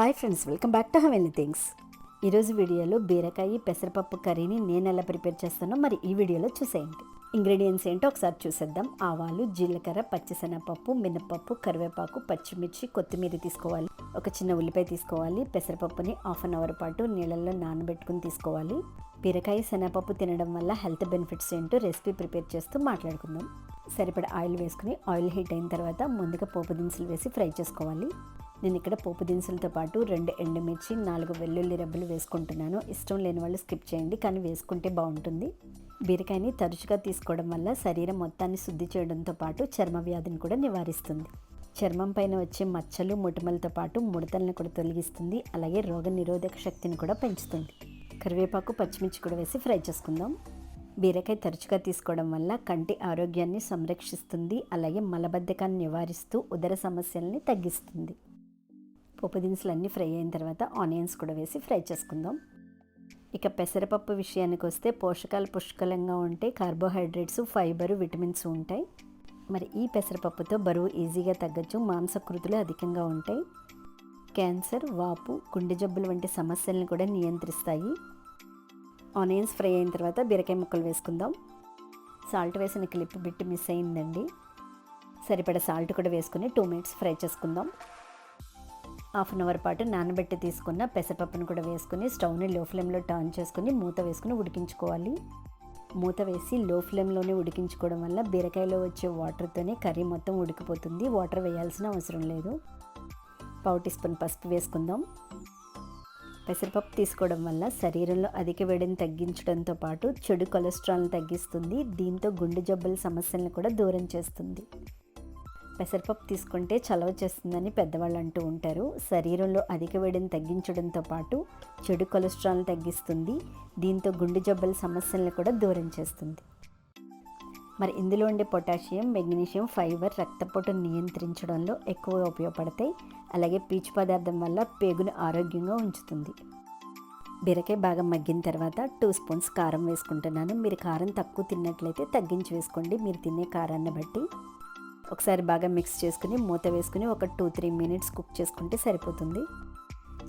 Hi friends welcome back to have any things ఈరోజు వీడియోలో బీరకాయ పెసరపప్పు కర్రీని నేను ఎలా ప్రిపేర్ చేస్తానో మరి ఈ వీడియోలో చూసేయండి. ఇంగ్రీడియంట్స్ ఏంటో ఒకసారి చూసేద్దాం. ఆవాలు జీలకర్ర పచ్చిశనగపప్పు మినపప్పు కరివేపాకు పచ్చిమిర్చి కొత్తిమీర తీసుకోవాలి. ఒక చిన్న ఉల్లిపాయ తీసుకోవాలి. పెసరపప్పుని హాఫ్ అన్ అవర్ పాటు నీళ్ళల్లో నానబెట్టుకుని తీసుకోవాలి. బీరకాయ శనగపప్పు తినడం వల్ల హెల్త్ బెనిఫిట్స్ ఏంటో రెసిపీ ప్రిపేర్ చేస్తూ మాట్లాడుకుందాం. సరిపడ ఆయిల్ వేసుకుని ఆయిల్ హీట్ అయిన తర్వాత ముందుగా పోపు దినుసులు వేసి ఫ్రై చేసుకోవాలి. నేను ఇక్కడ పోపు దినుసులతో పాటు రెండు ఎండుమిర్చి నాలుగు వెల్లుల్లి రెబ్బలు వేసుకుంటున్నాను. ఇష్టం లేని వాళ్ళు స్కిప్ చేయండి కానీ వేసుకుంటే బాగుంటుంది. బీరకాయని తరచుగా తీసుకోవడం వల్ల శరీరం మొత్తాన్ని శుద్ధి చేయడంతో పాటు చర్మ వ్యాధిని కూడా నివారిస్తుంది. చర్మం పైన వచ్చే మచ్చలు మొటిమలతో పాటు ముడతలను కూడా తొలగిస్తుంది. అలాగే రోగ నిరోధక శక్తిని కూడా పెంచుతుంది. కరివేపాకు పచ్చిమిర్చి కూడా వేసి ఫ్రై చేసుకుందాం. బీరకాయ తరచుగా తీసుకోవడం వల్ల కంటి ఆరోగ్యాన్ని సంరక్షిస్తుంది. అలాగే మలబద్ధకాన్ని నివారిస్తూ ఉదర సమస్యల్ని తగ్గిస్తుంది. పోపు దినుసులు అన్నీ ఫ్రై అయిన తర్వాత ఆనియన్స్ కూడా వేసి ఫ్రై చేసుకుందాం. ఇక పెసరపప్పు విషయానికి వస్తే పోషకాలు పుష్కలంగా ఉంటే కార్బోహైడ్రేట్స్ ఫైబరు విటమిన్స్ ఉంటాయి. మరి ఈ పెసరపప్పుతో బరువు ఈజీగా తగ్గచ్చు మాంసకృతులు అధికంగా ఉంటాయి. క్యాన్సర్ వాపు గుండె జబ్బులు వంటి సమస్యలను కూడా నియంత్రిస్తాయి. ఆనియన్స్ ఫ్రై అయిన తర్వాత బీరకాయ ముక్కలు వేసుకుందాం. సాల్ట్ వేసిన క్లిప్ బిట్ మిస్ అయిందండి. సరిపడ సాల్ట్ కూడా వేసుకుని టూ మినిట్స్ ఫ్రై చేసుకుందాం. హాఫ్ అన్ అవర్ పాటు నానబెట్టి తీసుకున్న పెసరపప్పును కూడా వేసుకుని స్టవ్ని లో ఫ్లేమ్లో టర్న్ చేసుకుని మూత వేసుకుని ఉడికించుకోవాలి. మూత వేసి లో ఫ్లేమ్లోనే ఉడికించుకోవడం వల్ల బీరకాయలో వచ్చే వాటర్తోనే కర్రీ మొత్తం ఉడికిపోతుంది. వాటర్ వేయాల్సిన అవసరం లేదు. పావు టీ స్పూన్ పసుపు వేసుకుందాం. పెసరపప్పు తీసుకోవడం వల్ల శరీరంలో అధిక వేడిని తగ్గించడంతో పాటు చెడు కొలెస్ట్రాల్ని తగ్గిస్తుంది. దీంతో గుండె జబ్బుల సమస్యలను కూడా దూరం చేస్తుంది. పెసరపప్పు తీసుకుంటే చలవ చేస్తుందని పెద్దవాళ్ళు అంటూ ఉంటారు. శరీరంలో అధిక వేడిని తగ్గించడంతో పాటు చెడు కొలెస్ట్రాల్ని తగ్గిస్తుంది. దీంతో గుండె జబ్బుల సమస్యలను కూడా దూరం చేస్తుంది. మరి ఇందులో ఉండే పొటాషియం మెగ్నీషియం ఫైబర్ రక్తపోటును నియంత్రించడంలో ఎక్కువగా ఉపయోగపడతాయి. అలాగే పీచు పదార్థం వల్ల పేగును ఆరోగ్యంగా ఉంచుతుంది. బీరకాయ బాగా మగ్గిన తర్వాత టూ స్పూన్స్ కారం వేసుకుంటున్నాను. మీరు కారం తక్కువ తిన్నట్లయితే తగ్గించి వేసుకోండి. మీరు తినే కారాన్ని బట్టి. ఒకసారి బాగా మిక్స్ చేసుకుని మూత వేసుకుని ఒక టూ త్రీ మినిట్స్ కుక్ చేసుకుంటే సరిపోతుంది.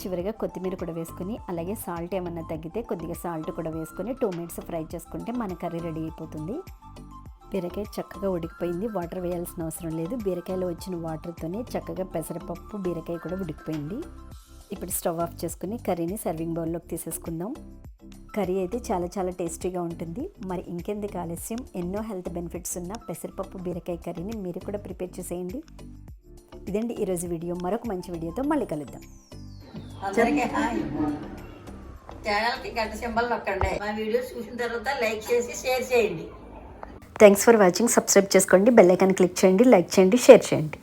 చివరిగా కొత్తిమీర కూడా వేసుకుని అలాగే సాల్ట్ ఏమన్నా తగ్గితే కొద్దిగా సాల్ట్ కూడా వేసుకొని టూ మినిట్స్ ఫ్రై చేసుకుంటే మన కర్రీ రెడీ అయిపోతుంది. బీరకాయ చక్కగా ఉడికిపోయింది. వాటర్ వేయాల్సిన అవసరం లేదు. బీరకాయలో వచ్చిన వాటర్తోనే చక్కగా పెసరపప్పు బీరకాయ కూడా ఉడికిపోయింది. ఇప్పుడు స్టవ్ ఆఫ్ చేసుకుని కర్రీని సర్వింగ్ బౌల్లోకి తీసేసుకుందాం. కర్రీ అయితే చాలా చాలా టేస్టీగా ఉంటుంది. మరి ఇంకెందుకు ఆలస్యం? ఎన్నో హెల్త్ బెనిఫిట్స్ ఉన్న పెసరపప్పు బీరకాయ కర్రీని మీరు కూడా ప్రిపేర్ చేసేయండి. ఇదండి ఈరోజు వీడియో. మరొక మంచి వీడియోతో మళ్ళీ కలుద్దాం. అందరికీ హాయ్. ఛానల్కి గంట సింబల్ నొక్కండి. మా వీడియోస్ చూసిన తర్వాత లైక్ చేసి షేర్ చేయండి. థ్యాంక్స్ ఫర్ వాచింగ్ సబ్స్క్రైబ్ చేసుకోండి. బెల్ ఐకాన్ క్లిక్ చేయండి. లైక్ చేయండి. షేర్ చేయండి.